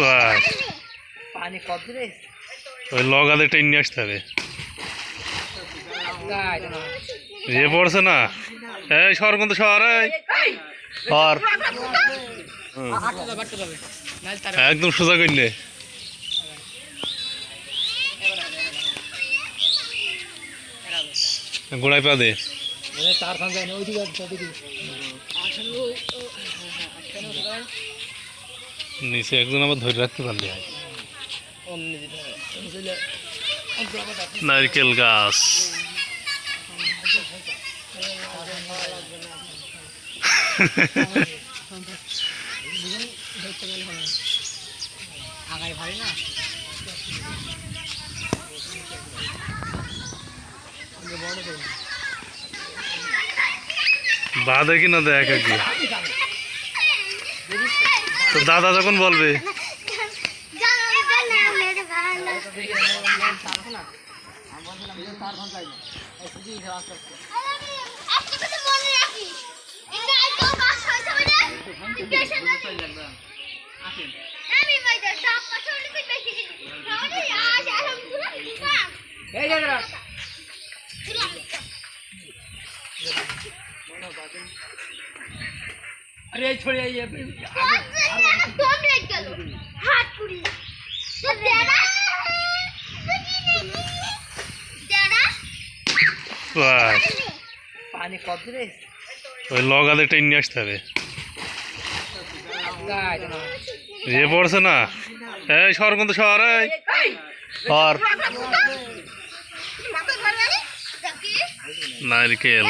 বাস। পানি কত রে? ওই লগাতে টেনে নিয়ে আসতে হবে। ইয়ে পড়ছে না? এই সর কিন্তু সর এই। সর। একদম সোজা করলে। গোড়ায় পা দে। তার ফান যায় না ওইদিকে ওইদিকে। নিচে একজন আবার ধরে রাখতে পারলে হয়। নারকেল গাছ। আগায় ভারী না বাদে কি না দেখ তো দাদা যখন বলবে। এই আরে এই ছড়ে হাত পুড়ি দেড়া দেড়া বাস। পানি কত রে? ওই লগাতে টেনে নিয়ে আসতে হবে। ইয়ে পড়ছে না। এই সর কিন্তু সর এই। সর নারকেল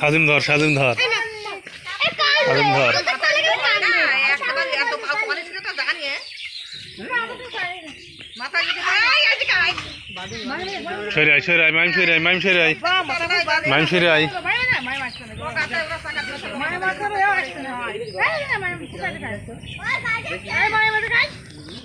সাজিম ধর সাজিম ধর। সাজিম ধর। সরে আয় সরে আয় মাইম সরে আয় মাইম সরে আয় মাইম সরে আয় মাথা